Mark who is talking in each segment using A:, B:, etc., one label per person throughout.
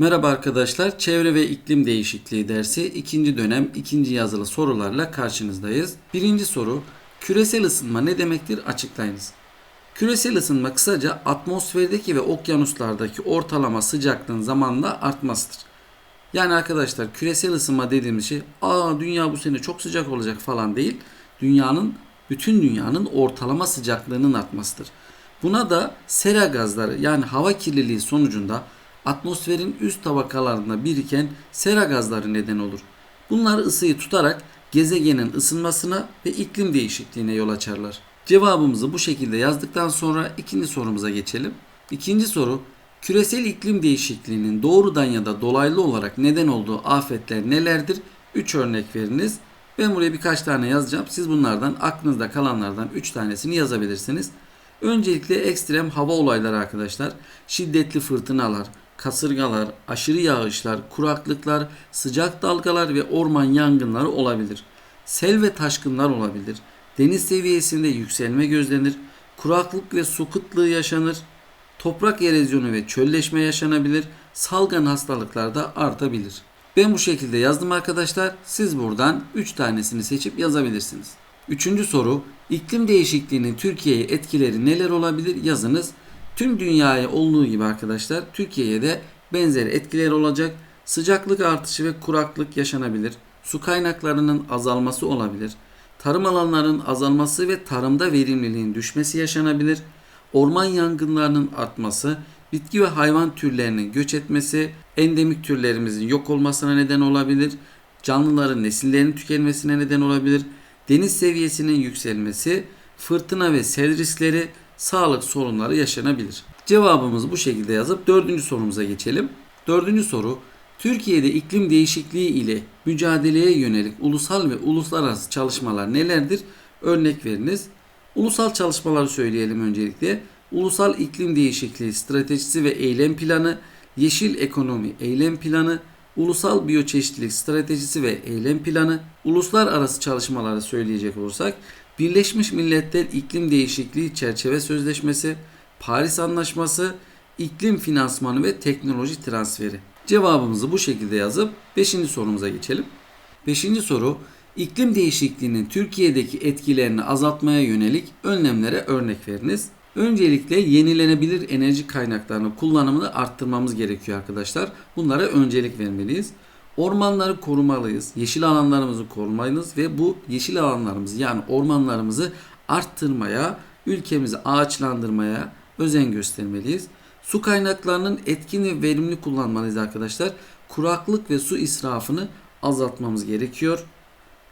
A: Merhaba arkadaşlar. Çevre ve iklim değişikliği dersi ikinci dönem ikinci yazılı sorularla karşınızdayız. Birinci soru. Küresel ısınma ne demektir? Açıklayınız. Küresel ısınma kısaca atmosferdeki ve okyanuslardaki ortalama sıcaklığın zamanla artmasıdır. Yani arkadaşlar küresel ısınma dediğimiz şey aa dünya bu sene çok sıcak olacak falan değil. Dünyanın bütün dünyanın ortalama sıcaklığının artmasıdır. Buna da sera gazları yani hava kirliliği sonucunda atmosferin üst tabakalarında biriken sera gazları neden olur. Bunlar ısıyı tutarak gezegenin ısınmasına ve iklim değişikliğine yol açarlar. Cevabımızı bu şekilde yazdıktan sonra ikinci sorumuza geçelim. İkinci soru küresel iklim değişikliğinin doğrudan ya da dolaylı olarak neden olduğu afetler nelerdir? 3 örnek veriniz. Ben buraya birkaç tane yazacağım. Siz bunlardan aklınızda kalanlardan 3 tanesini yazabilirsiniz. Öncelikle ekstrem hava olayları arkadaşlar. Şiddetli fırtınalar, kasırgalar, aşırı yağışlar, kuraklıklar, sıcak dalgalar ve orman yangınları olabilir. Sel ve taşkınlar olabilir. Deniz seviyesinde yükselme gözlenir. Kuraklık ve su kıtlığı yaşanır. Toprak erozyonu ve çölleşme yaşanabilir. Salgın hastalıklar da artabilir. Ben bu şekilde yazdım arkadaşlar. Siz buradan 3 tanesini seçip yazabilirsiniz. Üçüncü soru. İklim değişikliğinin Türkiye'ye etkileri neler olabilir? Yazınız. Tüm dünyaya olduğu gibi arkadaşlar Türkiye'ye de benzer etkiler olacak. Sıcaklık artışı ve kuraklık yaşanabilir. Su kaynaklarının azalması olabilir. Tarım alanlarının azalması ve tarımda verimliliğin düşmesi yaşanabilir. Orman yangınlarının artması, bitki ve hayvan türlerinin göç etmesi, endemik türlerimizin yok olmasına neden olabilir. Canlıların nesillerinin tükenmesine neden olabilir. Deniz seviyesinin yükselmesi, fırtına ve sel riskleri, sağlık sorunları yaşanabilir. Cevabımızı bu şekilde yazıp dördüncü sorumuza geçelim. Dördüncü soru Türkiye'de iklim değişikliği ile mücadeleye yönelik ulusal ve uluslararası çalışmalar nelerdir? Örnek veriniz. Ulusal çalışmaları söyleyelim öncelikle. Ulusal iklim değişikliği stratejisi ve eylem planı, yeşil ekonomi eylem planı, ulusal biyoçeşitlilik stratejisi ve eylem planı, uluslararası çalışmaları söyleyecek olursak Birleşmiş Milletler İklim Değişikliği Çerçeve Sözleşmesi, Paris Anlaşması, iklim finansmanı ve teknoloji transferi. Cevabımızı bu şekilde yazıp 5. sorumuza geçelim. 5. soru iklim değişikliğinin Türkiye'deki etkilerini azaltmaya yönelik önlemlere örnek veriniz. Öncelikle yenilenebilir enerji kaynaklarının kullanımını arttırmamız gerekiyor arkadaşlar. Bunlara öncelik vermeliyiz. Ormanları korumalıyız. Yeşil alanlarımızı korumalıyız ve bu yeşil alanlarımızı yani ormanlarımızı arttırmaya, ülkemizi ağaçlandırmaya özen göstermeliyiz. Su kaynaklarının etkin ve verimli kullanmalıyız arkadaşlar. Kuraklık ve su israfını azaltmamız gerekiyor.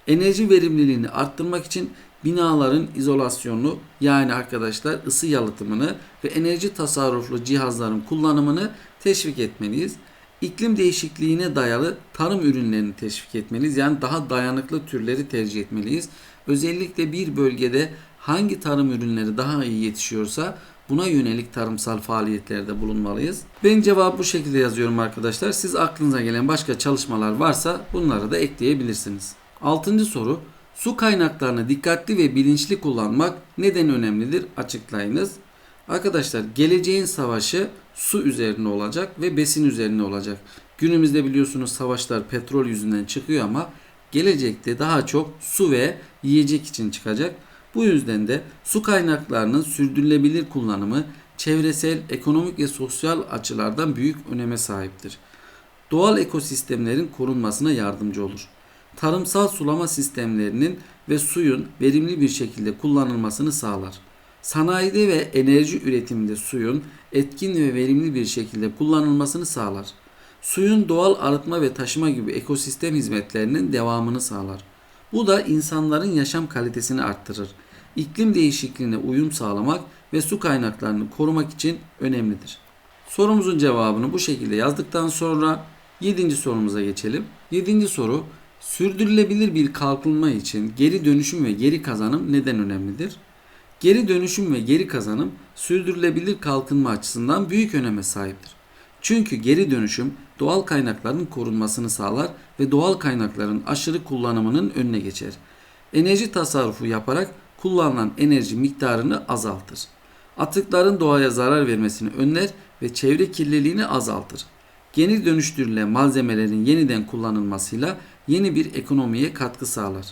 A: Enerji verimliliğini arttırmak için binaların izolasyonunu yani arkadaşlar ısı yalıtımını ve enerji tasarruflu cihazların kullanımını teşvik etmeliyiz. İklim değişikliğine dayalı tarım ürünlerini teşvik etmeliyiz. Yani daha dayanıklı türleri tercih etmeliyiz. Özellikle bir bölgede hangi tarım ürünleri daha iyi yetişiyorsa buna yönelik tarımsal faaliyetlerde bulunmalıyız. Ben cevabı bu şekilde yazıyorum arkadaşlar. Siz aklınıza gelen başka çalışmalar varsa bunları da ekleyebilirsiniz. Altıncı soru. Su kaynaklarını dikkatli ve bilinçli kullanmak neden önemlidir? Açıklayınız. Arkadaşlar geleceğin savaşı su üzerine olacak ve besin üzerine olacak. Günümüzde biliyorsunuz savaşlar petrol yüzünden çıkıyor ama gelecekte daha çok su ve yiyecek için çıkacak. Bu yüzden de su kaynaklarının sürdürülebilir kullanımı çevresel, ekonomik ve sosyal açılardan büyük öneme sahiptir. Doğal ekosistemlerin korunmasına yardımcı olur. Tarımsal sulama sistemlerinin ve suyun verimli bir şekilde kullanılmasını sağlar. Sanayide ve enerji üretiminde suyun etkin ve verimli bir şekilde kullanılmasını sağlar. Suyun doğal arıtma ve taşıma gibi ekosistem hizmetlerinin devamını sağlar. Bu da insanların yaşam kalitesini arttırır. İklim değişikliğine uyum sağlamak ve su kaynaklarını korumak için önemlidir. Sorumuzun cevabını bu şekilde yazdıktan sonra 7. sorumuza geçelim. 7. soru sürdürülebilir bir kalkınma için geri dönüşüm ve geri kazanım neden önemlidir? Geri dönüşüm ve geri kazanım sürdürülebilir kalkınma açısından büyük öneme sahiptir. Çünkü geri dönüşüm doğal kaynakların korunmasını sağlar ve doğal kaynakların aşırı kullanımının önüne geçer. Enerji tasarrufu yaparak kullanılan enerji miktarını azaltır. Atıkların doğaya zarar vermesini önler ve çevre kirliliğini azaltır. geri dönüştürülen malzemelerin yeniden kullanılmasıyla yeni bir ekonomiye katkı sağlar.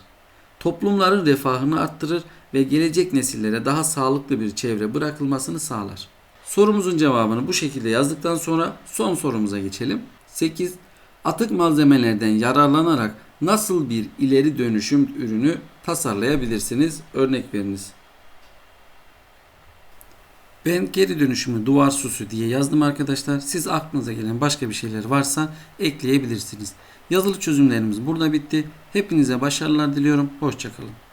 A: Toplumların refahını arttırır ve gelecek nesillere daha sağlıklı bir çevre bırakılmasını sağlar. Sorumuzun cevabını bu şekilde yazdıktan sonra son sorumuza geçelim. 8. Atık malzemelerden yararlanarak nasıl bir ileri dönüşüm ürünü tasarlayabilirsiniz? Örnek veriniz. Ben geri dönüşümü duvar süsü diye yazdım arkadaşlar. Siz aklınıza gelen başka bir şeyler varsa ekleyebilirsiniz. Yazılı çözümlerimiz burada bitti. Hepinize başarılar diliyorum. Hoşçakalın.